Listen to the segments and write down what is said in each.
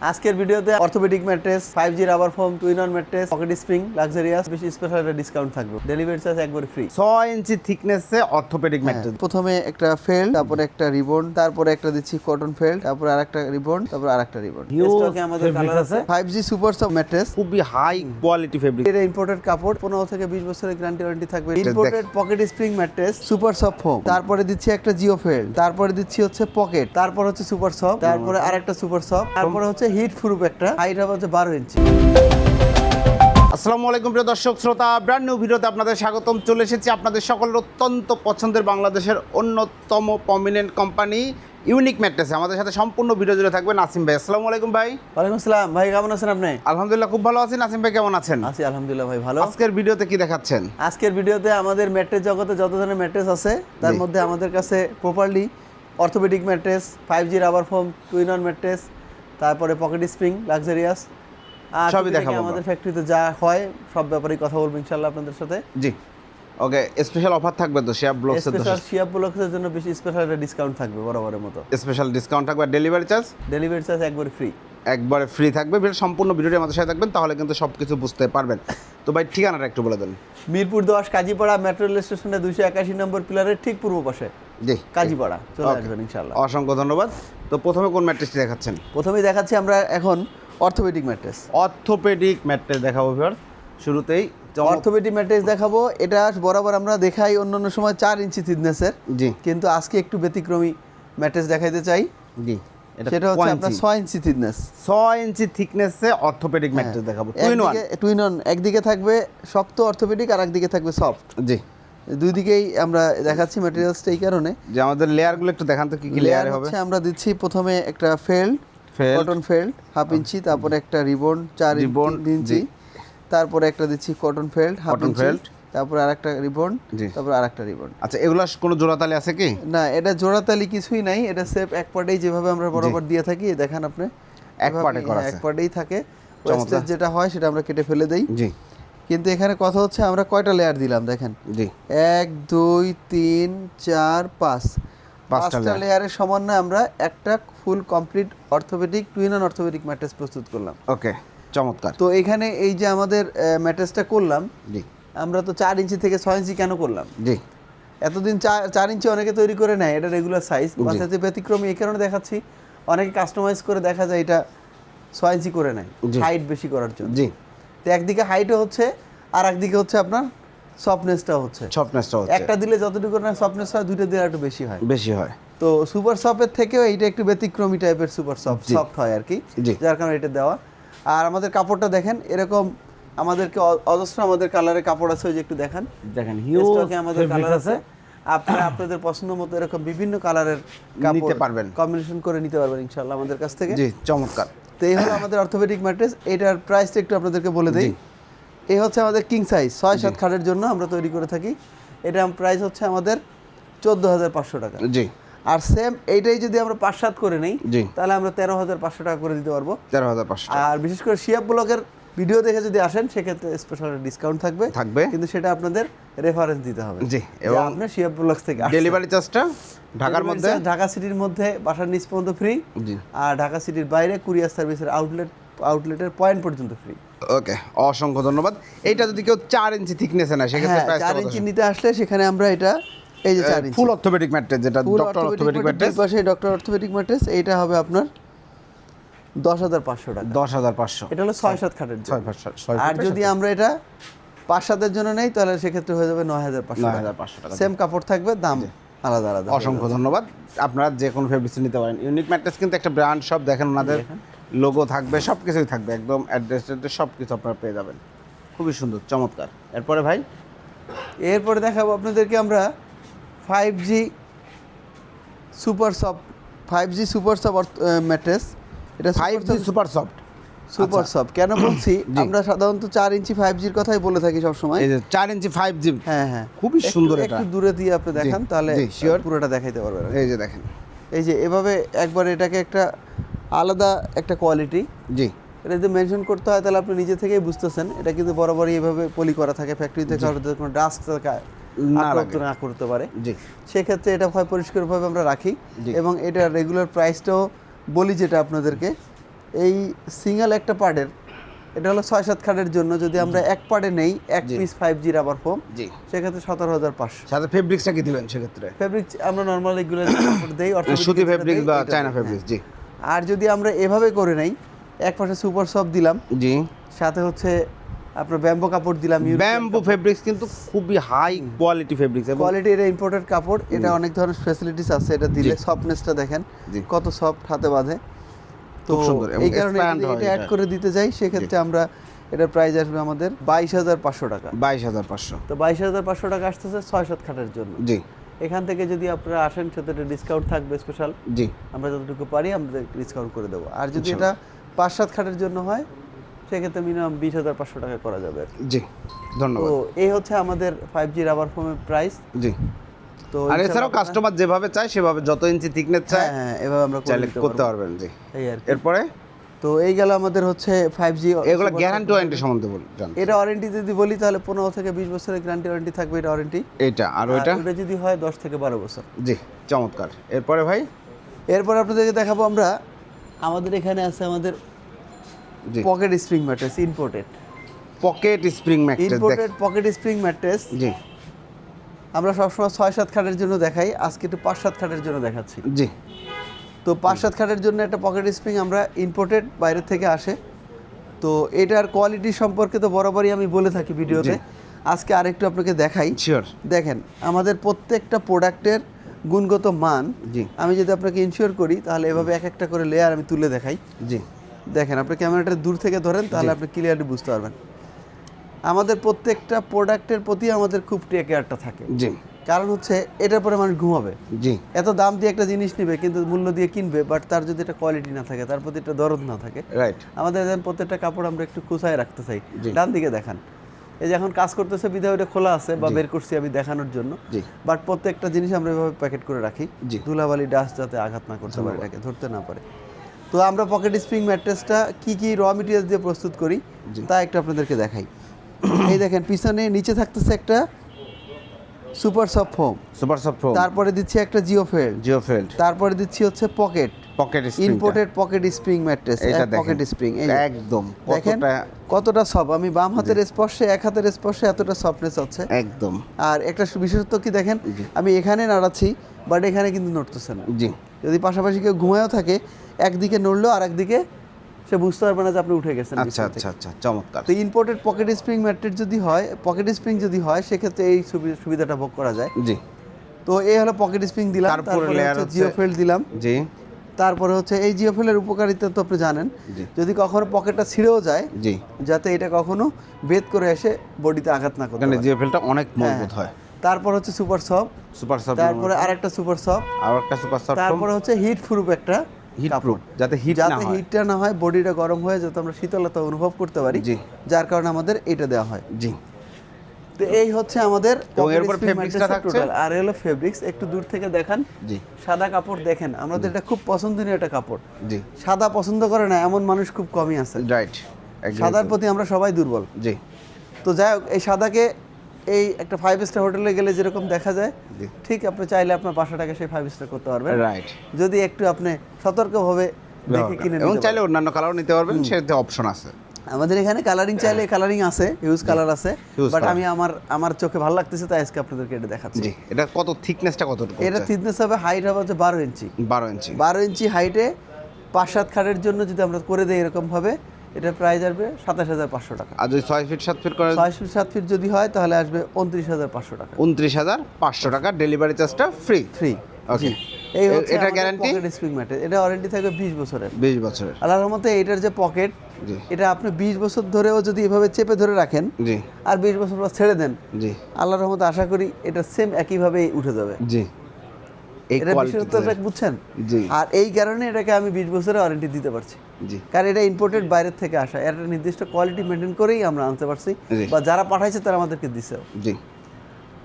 আজকের ভিডিওতে orthopaedic mattress five G rubber foam twin on mattress pocket spring luxurious বেশি special একটা discount থাকবে। ডেলিভারি চার্জ একবারে ফ্রি ছয় ইঞ্চি থিকনেসে অর্থোপেডিক ম্যাট্রেস। প্রথমে একটা ফেল্ড তারপরে একটা রিবন তারপরে একটা দিচ্ছি কটন ফেল্ড তারপরে আরেকটা রিবন তারপরে আরেকটা রিবন স্টকে আমাদের fabric কালার আছে। আছে five G super soft mattress. খুবই হাই কোয়ালিটি ফেব্রিক এটা ইম্পোর্টেড কাপড় পনেরো থেকে বিশ বছরের গ্যারান্টি ওয়ারেন্টি থাকবে। Imported pocket spring mattress super soft foam তারপরে দিচ্ছি একটা জিও ফেল্ড তারপরে দিচ্ছি হচ্ছে পকেট তারপর হচ্ছে সুপার সফট তারপরে আরেকটা সুপার সফট তারপরে হচ্ছে হিট প্রুফ একটা হাইট হবে হচ্ছে বারো ইঞ্চি আসসালামু আলাইকুম প্রিয় দর্শক শ্রোতা ব্র্যান্ড নিউ ভিডিওতে আপনাদের স্বাগতম। চলে এসেছি আপনাদের সকলের অত্যন্ত পছন্দের বাংলাদেশের অন্যতম প্রমিনেন্ট কোম্পানি ইউনিক ম্যাট্রেসে আমাদের সাথে সম্পূর্ণ ভিডিও জুড়ে থাকবে নাসিম ভাই। আসসালামু আলাইকুম ভাই। ওয়ালাইকুম আসসালাম ভাই কেমন আছেন আপনি? আলহামদুলিল্লাহ খুব ভালো আছি। নাসিম ভাই কেমন আছেন? আছি আলহামদুলিল্লাহ ভাই ভালো। আজকের ভিডিওতে কি দেখাচ্ছেন? আজকের ভিডিওতে আমাদের ম্যাট্রেস জগতে যত ধরনের ম্যাট্রেস আছে তার মধ্যে আমাদের কাছে properly orthopaedic mattress five G rubber foam twin on mattress তারপরে পকেট স্প্রিং লাক্সারিয়াস। আর সবই দেখাবো। আমাদের ফ্যাক্টরিতে যা হয় সব ব্যাপারেই কথা বলব ইনশাল্লাহ আপনাদের সাথে। জি। ওকে স্পেশাল অফার থাকবে তো শেয়ার ব্লগসের স্পেশাল শিয়াব ব্লকের জন্য বেশি স্পেশাল একটা ডিসকাউন্ট থাকবে বরাবরের মতো। স্পেশাল ডিসকাউন্ট থাকবে ডেলিভারি চার্জ ডেলিভারি চার্জ একবারে ফ্রি একবারে ফ্রি থাকবে। সম্পূর্ণ ভিডিওটি আমাদের সাথে থাকবেন তাহলে কিন্তু সব কিছু বুঝতে পারবেন। তো ভাই ঠিকানাটা একটু বলে দেন। মিরপুর দশ কাজীপাড়া মেট্রো রেল স্টেশনে দুইশো একাশি নম্বর পিলারের ঠিক পূর্ব পাশে। জি কাজীপাড়া চলে আসবেন ইনশাল্লাহ অসংখ্য ধন্যবাদ। তো প্রথমে কোন ম্যাট্রেসটি দেখাচ্ছেন? প্রথমেই দেখাচ্ছি আমরা এখন অর্থোপেডিক ম্যাট্রেস। অর্থোপেডিক ম্যাট্রেস দেখাবো ভিউয়ার শুরুতেই অর্থোপেডিক ম্যাট্রেস দেখাবো। এটা বরাবর আমরা দেখাই অন্যান্য সময় চার ইঞ্চি থিকনেসের জি। কিন্তু আজকে একটু ব্যতিক্রমী ম্যাট্রেস দেখাইতে চাই। জি এটা সেটা হচ্ছে আপনার ছয় ইঞ্চি থিকনেস ছয় ইঞ্চি থিকনেসে অর্থোপেডিক ম্যাট্রেস দেখাবো। টুইন ওয়ান একদিকে থাকবে শক্ত অর্থোপেডিক আর একদিকে থাকবে সফট জি। দুই দিকেই আমরা দেখাচ্ছি ম্যাটেরিয়ালসটা এই কারণে। যে আমাদের লেয়ারগুলো একটু দেখান তো কি কি লেয়ার হবে। আমরা দিচ্ছি প্রথমে একটা felt cotton felt half inch তারপরে একটা রিবন চার ইঞ্চি। তারপরে একটা দিচ্ছি কটন ফেল্ড হাফ ইঞ্চি। তারপরে আরেকটা রিবন। তারপরে আরেকটা রিবন আচ্ছা এগুলো কোনো জোড়াতালি আছে কি? না এটা জোড়াতালি কিছুই নাই এটা সেফ এক পার্টেই যেভাবে আমরা বরাবর দিয়ে থাকি দেখেন আপনি। এক পার্টে করা এক পার্টেই থাকে। যেটা হয় সেটা আমরা কেটে ফেলে দেই। জি। কিন্তু এখানে কথা হচ্ছে আমরা কয়টা লেয়ার দিলাম দেখেন? জি। এক দুই তিন চার পাঁচ। পাঁচটা লেয়ারের সমন্বয়ে আমরা একটা full complete orthopaedic twin and orthopaedic mattress প্রস্তুত করলাম। ওকে চমৎকার। তো এখানে এই যে আমাদের ম্যাট্রেসটা করলাম জি। আমরা তো চার ইঞ্চি থেকে ছয় ইঞ্চি কেন করলাম? জি। এতদিন চার চার ইঞ্চি অনেকে তৈরি করে নেয় এটা রেগুলার সাইজ। বাচ্চাতে ব্যতিক্রমী এই কারণে দেখাচ্ছি অনেকে কাস্টমাইজ করে দেখা যায় এটা ছয় ইঞ্চি করে নেয় হাইট বেশি করার জন্য। জি। তো একদিকে হাইটও হচ্ছে আর একদিকে হচ্ছে আপনার সফটনেসটাও হচ্ছে। সফটনেসটা হচ্ছে। একটা দিলে যতটুকু না সফটনেস হয় দুইটা দিলে একটু বেশি হয়। বেশি হয়। তো সুপার সফটের থেকেও এইটা একটু ব্যতিক্রমী টাইপের সুপার সফট সফট হয় আর কি যার কারণে এটা দেওয়া। আর আমাদের কাপড়টা দেখেন এরকম আমাদেরকে অজস্র আমাদের কালারের কাপড় আছে ওই যে একটু দেখান। দেখেন স্টকে আমাদের কালার আছে। আপনারা আপনাদের পছন্দ মতো এরকম বিভিন্ন কালারের নিতে পারবেন। কম্বিনেশন করে নিতে পারবেন ইনশাআল্লাহ আমাদের কাছ থেকে। জি চমৎকার। তো এই হলো আমাদের অর্থোপেডিক ম্যাট্রেস এটার প্রাইসটা একটু আপনাদেরকে বলে দিই। এই হচ্ছে আমাদের কিং সাইজ ছয় সাত খাটের জন্য আমরা তৈরি করে থাকি। এটা প্রাইস হচ্ছে আমাদের চোদ্দ হাজার পাঁচশো টাকা। জি। আর সেম এইটাই যদি আমরা পাঁচ সাত করে নেই তাহলে আমরা তেরো হাজার পাঁচশো টাকা করে দিতে পারব। তেরো হাজার পাঁচশো আর বিশেষ করে শিয়াব ব্লকের ভিডিও দেখে যদি আসেন সেক্ষেত্রে স্পেশাল ডিসকাউন্ট থাকবে। থাকবে। কিন্তু সেটা আপনাদের রেফারেন্স দিতে হবে। জি, এবং এবং আপনি শিয়াব ব্লক থেকে ডেলিভারি চার্জটা ঢাকার মধ্যে? ঢাকা সিটির মধ্যে বাসার নিচ পর্যন্ত ফ্রি জি। আর ঢাকা সিটির বাইরে কুরিয়ার সার্ভিসের আউটলেট আউটলেটের পয়েন্ট পর্যন্ত ফ্রি ওকে অসংখ্য ধন্যবাদ। এইটা যদি কেউ চার ইঞ্চি থিকনেসে নেয় সেক্ষেত্রে হ্যাঁ প্রাইস চার ইঞ্চি নিতে আসলে সেখানে আমরা এটা এই যে চার ইঞ্চি ফুল অর্থোপেডিক ম্যাট্রেস যেটা ডক্টর অর্থোপেডিক অর্থোপেডিক ম্যাট্রেস পাশে ডক্টর অর্থোপেডিক ম্যাট্রেস এইটা হবে আপনার দশ হাজার পাঁচশো টাকা। দশ হাজার পাঁচশো। এটা হলো ছয় সাত খাটের ছয় ছয় আর যদি আমরা এটা পাঁচ সাতের জন্য নেই তাহলে সেক্ষেত্রে হয়ে যাবে নয় হাজার পাঁচশো হাজার পাঁচশো টাকা। সেম কাপড় থাকবে দাম আলাদা আলাদা। অসংখ্য ধন্যবাদ। আপনারা যে কোনো ফেব্রিক্স নিতে পারেন। ইউনিক ম্যাট্রেস কিন্তু একটা ব্র্যান্ড সব দেখেন ওনাদের লোগো থাকবে সব কিছুই থাকবে। একদম অ্যাড্রেস সব কিছু আপনারা পেয়ে যাবেন। খুবই সুন্দর চমৎকার। এরপরে ভাই? এরপরে দেখাবো আপনাদেরকে আমরা five G super soft five G super soft mattress এটা five G super soft super soft কেন বলছি? আমরা সাধারণত চার ইঞ্চি ফাইভ জির কথাই বলে থাকি সবসময়। চার ইঞ্চি ফাইভ জি হ্যাঁ হ্যাঁ। খুবই সুন্দর। একটু দূরে দিয়ে আপনি দেখান তাহলে sure. পুরোটা দেখাইতে পারবেন এই যে দেখেন। এই যে এভাবে একবার এটাকে একটা আলাদা একটা কোয়ালিটি জি। এটা যদি মেনশন করতে হয় তাহলে আপনি নিজে থেকেই বুঝতেছেন। এটা কিন্তু বরাবরই এভাবে পলি করা থাকে ফ্যাক্টরি থেকে হয়তো কোনো ডাস্ট না আক্রান্ত না করতে পারে। জি। সেক্ষেত্রে এটা হয় পরিষ্কারভাবে আমরা রাখি। এবং এটা রেগুলার প্রাইসটাও বলি যেটা আপনাদেরকে এই সিঙ্গেল একটা পার্টের এটা হলো ছয় সাত খাটের জন্য যদি আমরা এক পার্টে নেই এক। Piece five G rubber foam জি। সেক্ষেত্রে সতেরো হাজার পাঁচশো। সাথে ফেব্রিক্সটা কি দিবেন সেক্ষেত্রে? ফেব্রিক আমরা নর্মাল এগুলো দেই orthopedic সুতি দেই, বা চায়না দেই, ফেব্রিক্স জি। হ্যাঁ। আর যদি আমরা এভাবে করে নেই এক পাশে সুপার সফট দিলাম জি। সাথে হচ্ছে আপনার ব্যাম্বো কাপড় দিলাম ব্যাম্বু ফেব্রিক্স কিন্তু খুবই হাই কোয়ালিটি ফেব্রিক্স কোয়ালিটি এটা ইম্পোর্টেড কাপড় এটা অনেক ধরনের ফ্যাসিলিটিস আছে এটা দিলে সফটনেসটা দেখেন। কত সফট হাতে বাঁধে। তো এই কারণে এটা অ্যাড করে দিতে যাই সেক্ষেত্রে আমরা এটার প্রাইস আসবে আমাদের বাইশ হাজার পাঁচশো টাকা। বাইশ হাজার পাঁচশো। তো বাইশ হাজার পাঁচশো টাকা আসতেছে ছয় সাত খাটের জন্য। জি। এখান থেকে যদি আপনারা আসেন সেক্ষেত্রে ডিসকাউন্ট থাকবে স্পেশাল জি। আমরা যতটুকু পারি আমরা ডিসকাউন্ট করে দেবো। আর যদি এটা পাঁচ সাত খাটের জন্য হয় সেক্ষেত্রে মিনিমাম বিশ হাজার পাঁচশো টাকা করা যাবে আর। জি তো ধন্যবাদ এই হচ্ছে আমাদের ফাইভ জি রাবার ফোমের প্রাইস জি। তো আর এছাড়াও কাস্টমার যেভাবে চায় সেভাবে যত ইঞ্চি থিকনেস হ্যাঁ চায় হ্যাঁ এভাবে আমরা করতে পারবেন জি। এই আর এরপরে? তো এই গেল আমাদের হচ্ছে ফাইভ জি এগুলো গ্যারান্টি ওয়ারেন্টি সম্বন্ধে জান। এটা ওয়ারেন্টি যদি বলি তাহলে পনেরো থেকে বিশ বছরের গ্যারান্টি ওয়ারেন্টি থাকবে এটা ওয়ারেন্টি এইটা আর ওইটা? ওটা যদি হয় দশ থেকে বারো বছর। জি চমৎকার। এরপরে ভাই? এরপর আপনাদেরকে দেখাবো আমরা আমাদের এখানে আছে আমাদের pocket spring mattress imported pocket spring mattress imported pocket spring mattress. জি। আমরা সবসময় ছয় সাত খাটের জন্য দেখাই আজকে একটু পাঁচ সাত খাটের জন্য দেখাচ্ছি। জি। তো পাঁচ সাত খাটের জন্য একটা পকেট স্প্রিং আমরা ইম্পোর্টেড বাইরে থেকে আসে। তো এটার কোয়ালিটি সম্পর্কে তো বরাবরই আমি বলে থাকি ভিডিওতে। আজকে আরেকটু আপনাকে দেখাই। শিওর দেখেন আমাদের প্রত্যেকটা প্রোডাক্টের গুণগত মান জি। আমি যদি আপনাকে ইনশিওর করি তাহলে এভাবে এক একটা করে লেয়ার আমি তুলে দেখাই। জি। দেখেন আপনি ক্যামেরাটা দূর থেকে ধরেন তাহলে আপনি ক্লিয়ারলি বুঝতে পারবেন। আমাদের প্রত্যেকটা প্রোডাক্টের প্রতি আমাদের খুব টেক কেয়ারটা থাকে। জি। কারণ হচ্ছে এটার পরে মানুষ ঘুমাবে। জি। এত দাম দিয়ে একটা জিনিস নেবে কিন্তু মূল্য দিয়ে কিনবে বাট তার যদি একটা কোয়ালিটি না থাকে তার প্রতি একটা দরদ না থাকে। রাইট আমাদের যেন প্রত্যেকটা কাপড় আমরা একটু কুচায় রাখতে চাই। ডান দিকে দেখান। এই যে এখন কাজ করতেছে বিধায় ওটা খোলা আছে বা বের করছি আমি দেখানোর জন্য। বাট প্রত্যেকটা জিনিস আমরা এভাবে প্যাকেট করে রাখি। ধুলাবালি ডাস্ট যাতে আঘাত না করতে পারে এটাকে ধরতে না পারে। তো আমরা পকেট স্প্রিং ম্যাট্রেসটা কি কি র মেটেরিয়াল দিয়ে প্রস্তুত করি তা একটু আপনাদেরকে দেখাই। এই দেখেন পিছনে নিচে থাকতেছে একটা super soft foam. Super soft foam. তারপরে দিচ্ছি একটা জিও ফেল্ড। জিও ফিল্ড। তারপরে দিচ্ছি হচ্ছে pocket. Pocket imported pocket spring mattress pocket spring এই একদম দেখেন কতটা কতটা সফট। আমি বাম হাতের স্পর্শে এক হাতের স্পর্শে এতটা সফটনেস হচ্ছে। একদম। আর একটা বিশেষত্ব কি দেখেন? আমি এখানে নাড়াচ্ছি বাট এখানে কিন্তু নড়তেছে না। জি। যদি পাশাপাশি কেউ ঘুমায়ও থাকে একদিকে নড়লো আর একদিকে সে বুঝতে পারবে না যে আপনি উঠে গেছেন আচ্ছা আচ্ছা আচ্ছা চমৎকার। তো ইম্পোর্টেড পকেট স্প্রিং ম্যাট্রেস যদি হয় পকেট স্প্রিং যদি হয় সেক্ষেত্রে এই সুবিধাটা ভোগ করা যায়। জি। তো এই হলো পকেট স্প্রিং দিলাম তারপরে তারপরে layer হচ্ছে হচ্ছে- জিও ফেল্ড দিলাম। জি। তারপরে হচ্ছে এই জিও ফেলের উপকারিতা তো আপনি জানেন। যদি কখনো পকেটটা ছিঁড়েও যায় জি। যাতে এটা কখনো বেদ করে এসে বডিতে আঘাত না করে এখানে পারে। জিও ফিল্ডটা অনেক হ্যাঁ, মজবুত হয়। তারপর হচ্ছে সুপার সফট সুপার সফট তারপরে আরেকটা সুপার সফট আর একটা সুপার সফট তারপরে হচ্ছে হিট প্রুফ একটা হিট। প্রুফ যাতে হিট যাতে হিটটা না হয় বডিটা গরম হয়ে যাতে আমরা শীতলতা অনুভব করতে পারি জি। যার কারণে আমাদের এটা দেওয়া হয়। জি। তো এই হচ্ছে আমাদের এরপর spring fabrics টা mattress এর থাকছে? আর হলো ফেব্রিক্স একটু দূর থেকে দেখান। জি। সাদা কাপড় দেখেন আমাদের এটা খুব পছন্দনীয় একটা কাপড়। জি। সাদা পছন্দ করে না এমন মানুষ খুব কমই আছে। রাইট সাদার প্রতি আমরা সবাই দুর্বল। জি। তো যাই হোক এই সাদাকে এই একটা ফাইভ স্টার হোটেলে গেলে যেরকম দেখা যায় ঠিক আপনি চাইলে আপনার বাসাটাকে সেই ফাইভ স্টার করতে পারবেন। রাইট যদি একটু আপনি সতর্কভাবে দেখে কিনে এবং চাইলে অন্যান্য কালারও নিতে পারবেন সেটাতে অপশন আছে। আমাদের এখানে কালারিং চাইলে কালারিং আছে হিউজ কালার আছে বাট আমি আমার আমার চোখে ভালো লাগতেছে তাই আজকে আপনাদেরকে এটা দেখাচ্ছি। জি এটা কত থিকনেসটা কতটুকু এটা থিকনেস হবে হাইট হবে হচ্ছে বারো ইঞ্চি বারো ইঞ্চি বারো ইঞ্চি হাইটে পাঁচ সাত খাটের জন্য যদি আমরা করে দিই এরকম ভাবে এটার প্রাইস আসবে সাতাশ হাজার পাঁচশো টাকা। আর যদি ছয় ফিট সাত ফিট করে ছয় ফিট সাত ফিট যদি হয় তাহলে আসবে উনত্রিশ হাজার পাঁচশো টাকা। উনত্রিশ হাজার পাঁচশো টাকা ডেলিভারি চার্জটা ফ্রি ফ্রি ওকে এই এটা গ্যারান্টি পকেট স্প্রিং ম্যাটের এটা ওয়ারেন্টি থাকবে বিশ বছরের। বিশ বছরের। আল্লাহর রহমতে এটার যে পকেট এটা আপনি বিশ বছর ধরেও যদি এভাবে চেপে ধরে রাখেন জি। আর বিশ বছর পর ছেড়ে দেন জি। আল্লাহর রহমতে আশা করি এটা সেম একইভাবেই উঠে যাবে। জি। এই বিশেষত্বটা বুঝছেন? আর এই কারণে এটাকে আমি বিশ বছরের ওয়ারেন্টি দিতে পারছি। জি। কারণ এটা ইম্পোর্টেড বাইরের থেকে আসা। নির্দিষ্ট কোয়ালিটি মেনটেন করেই আমরা আনতে পারছি। বা যারা পাঠাইছে তারা আমাদেরকে দিছে। জি।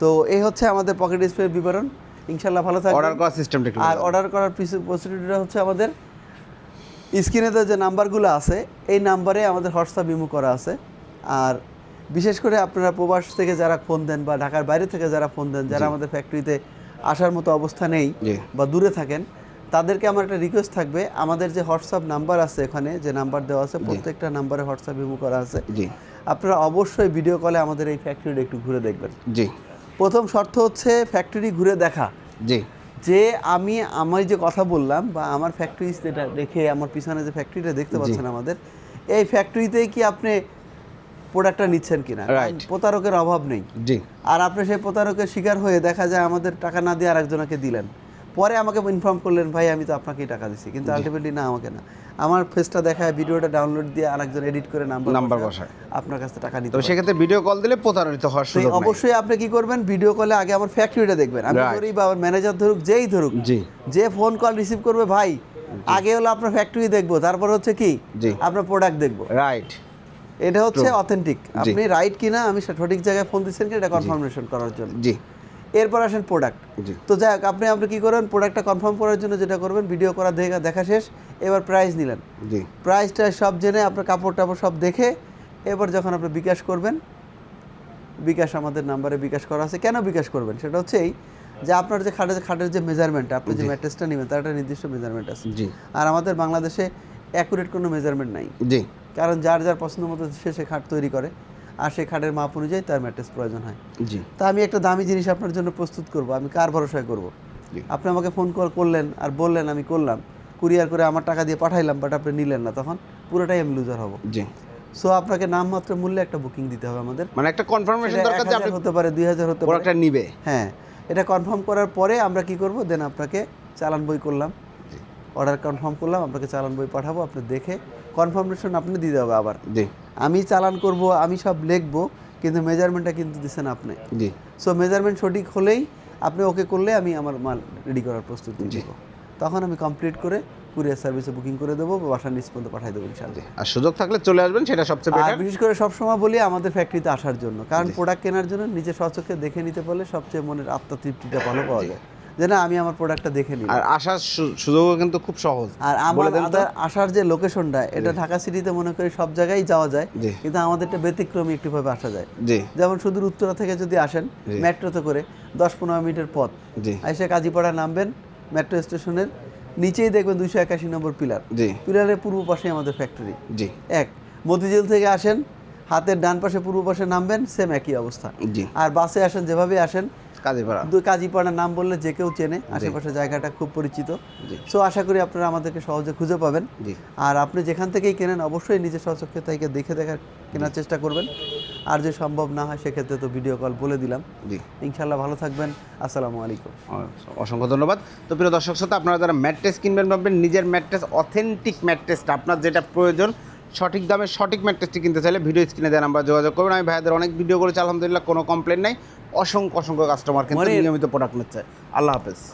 তো এই হচ্ছে আমাদের পকেট স্প্রে বিবরণ। ইনশাল্লাহ ভালো থাকবে অর্ডার করার সিস্টেমটা আর অর্ডার করার প্রসিডিউরটা হচ্ছে আমাদের। স্ক্রিনে যে নাম্বারগুলো আছে এই নাম্বারে আমাদের হোয়াটসঅ্যাপ ইমো করা আছে। আর বিশেষ করে আপনারা প্রবাস থেকে যারা ফোন দেন বা ঢাকার বাইরে থেকে যারা ফোন দেন যারা আমাদের ফ্যাক্টরিতে আসার মতো অবস্থা নেই বা দূরে থাকেন তাদেরকে আমার একটা রিকোয়েস্ট থাকবে। আমাদের যে হোয়াটসঅ্যাপ নাম্বার আছে এখানে যে নাম্বার দেওয়া আছে প্রত্যেকটা নাম্বারে হোয়াটসঅ্যাপ ইমো করা আছে। আপনারা অবশ্যই ভিডিও কলে আমাদের এই ফ্যাক্টরিটা একটু ঘুরে দেখবেন। জি। প্রথম শর্ত হচ্ছে ফ্যাক্টরি ঘুরে দেখা। জি। যে আমি আমি যে কথা বললাম বা আমার ফ্যাক্টরি যেটা দেখে আমার পিছনে যে ফ্যাক্টরিটা দেখতে পাচ্ছেন আমাদের এই ফ্যাক্টরিতেই কি আপনি প্রোডাক্টটা নিচ্ছেন কিনা। প্রতারকের অভাব নেই। জি। আর আপনি সেই প্রতারকের শিকার হয়ে দেখা যায় আমাদের টাকা না দিয়ে আরেকজনকে দিলেন। পরে আমাকে ইনফর্ম করলেন ভাই আমি তো আপনাকেই টাকা দিছি। কিন্তু আলটিমেটলি না আমাকে না। আমার ফেসটা দেখায় ভিডিওটা ডাউনলোড দিয়ে আরেকজন এডিট করে নাম্বার নাম্বার বসায়। আপনার কাছ টাকা নিতে তো পারে। সেক্ষেত্রে ভিডিও কল দিলে প্রতারিত হওয়ার সুযোগ নাই। অবশ্যই আপনি কি করবেন? ভিডিও কলে আগে আমার ফ্যাক্টরিটা দেখবেন। আমি. ধরি বা আমার ম্যানেজার ধরুক যেই ধরুক জি। যে ফোন কল রিসিভ করবে ভাই আগে হলো আপনার ফ্যাক্টরি দেখব তারপর হচ্ছে কি আপনার প্রোডাক্ট দেখব। রাইট এটা হচ্ছে অথেন্টিক আপনি রাইট কিনা আমি সঠিক জায়গায় ফোন দিচ্ছেন কি? এটা কনফার্মেশন করার জন্য। জি। এরপর আসেন প্রোডাক্ট তো যাই হোক আপনি আপনি কি করবেন? প্রোডাক্টটা কনফার্ম করার জন্য যেটা করবেন ভিডিও করা দেখা দেখা শেষ। এবার প্রাইস নিলেন। জি। প্রাইসটা সব জেনে আপনার কাপড় টাপড় সব দেখে এবার যখন আপনি বিকাশ করবেন বিকাশ আমাদের নাম্বারে বিকাশ করা আছে। কেন বিকাশ করবেন? সেটা হচ্ছে এই যে আপনার যে খাটের খাটের যে মেজারমেন্ট আপনি যে ম্যাট্রেসটা নেবেন তার একটা নির্দিষ্ট মেজারমেন্ট আছে। জি। আর আমাদের বাংলাদেশে অ্যাকুরেট কোনো মেজারমেন্ট নাই। জি। কারণ যার যার পছন্দ মতো সে সে খাট তৈরি করে আর সেই খাটের মাপ অনুযায়ী তার ম্যাট্রেস প্রয়োজন হয়। জি। তা আমি একটা দামি জিনিস আপনার জন্য প্রস্তুত করব আমি কার ভরসায় করব? আপনি আমাকে ফোন কল করলেন আর বললেন আমি করলাম কুরিয়ার করে আমার টাকা দিয়ে পাঠাইলাম বাট আপনি নিলেন না তখন পুরোটাই আমি লুজার হব। জি। সো আপনাকে নামমাত্র মূল্যে একটা বুকিং দিতে হবে আমাদের। মানে একটা কনফার্মেশন দরকার যে আপনি হতে পারে দুই হাজার হতে পারে। প্রোডাক্টটা নিবে। হ্যাঁ এটা কনফার্ম করার পরে আমরা কি করব? দেন আপনাকে চালান বই করলাম। অর্ডার কনফার্ম করলাম আপনাকে চালান বই পাঠাবো আপনি দেখে কনফার্মেশন আপনি দিতে হবে আবার। জি। আমি চালান করব আমি সব লিখব কিন্তু মেজারমেন্টটা কিন্তু দিচ্ছেন আপনি। জি। সো মেজারমেন্ট সঠিক হলেই আপনি ওকে করলে আমি আমার মাল রেডি করার প্রস্তুতি নিব। তখন আমি কমপ্লিট করে কুরিয়ার সার্ভিসে বুকিং করে দেবো বাসার নিচ পর্যন্ত পাঠিয়ে দেবো ইনশাআল্লাহ। আর সুযোগ থাকলে চলে আসবেন সেটা সবচেয়ে বেটার বিশেষ করে সবসময় বলি আমাদের ফ্যাক্টরিতে আসার জন্য। কারণ প্রোডাক্ট কেনার জন্য নিজে স্বচক্ষে দেখে নিতে পারলে সবচেয়ে মনের আত্মতৃপ্তিটা ভালো পাওয়া যায়। যে না আমি আমার প্রোডাক্টটা দেখে নিই আর আসার সুযোগও কিন্তু খুব সহজ। আর। আদার- আসার যে লোকেশনটা এটা ঢাকা সিটিতে মনে করি সব জায়গায় যাওয়া যায়। কিন্তু আমাদেরটা ব্যতিক্রমী একটুভাবে আসা যায়। যেমন শুধু উত্তরা থেকে যদি আসেন। মেট্রোতে করে দশ পনেরো মিনিটের পথ। এসে কাজীপাড়া নামবেন মেট্রো স্টেশনের নিচেই দেখবেন দুইশো একাশি নম্বর পিলার। পিলারের পূর্ব পাশে আমাদের ফ্যাক্টরি জি। এক মতিঝিল থেকে আসেন হাতের ডান পাশে পূর্ব পাশে নামবেন সেম একই অবস্থা। জি। আর বাসে আসেন যেভাবে আসেন কাজীপাড়া। দুই কাজীপাড়ার নাম বললে যে কেউ চেনে আশেপাশে জায়গাটা খুব পরিচিত। সো আশা করি আপনারা আমাদেরকে সহজে খুঁজে পাবেন। জি। আর আপনি যেখান থেকেই কেনেন অবশ্যই নিজের স্বচক্ষে তাইকে দেখে দেখার কেনার চেষ্টা করবেন। আর যে সম্ভব না হয় সেক্ষেত্রে তো ভিডিও কল বলে দিলাম। জি। ইনশাল্লাহ ভালো থাকবেন। আসসালামু আলাইকুম। অসংখ্য ধন্যবাদ। তো প্রিয় দর্শক শ্রোতা আপনারা যারা ম্যাট্রেস কিনবেন ভাববেন নিজের ম্যাট্রেস অথেন্টিক ম্যাট্রেসটা আপনার যেটা প্রয়োজন সঠিক দামে সঠিক ম্যাট্রেসটি কিনতে চাইলে ভিডিও স্ক্রিনে দেওয়া নাম্বার যোগাযোগ করবেন। আমি ভাইয়াদের অনেক ভিডিও করেছি আলহামদুলিল্লাহ কোনো কমপ্লেন নাই। অসংখ্য অসংখ্য কাস্টমার কিন্তু নিয়মিত প্রোডাক্ট নিচ্ছে। আল্লাহ হাফেজ।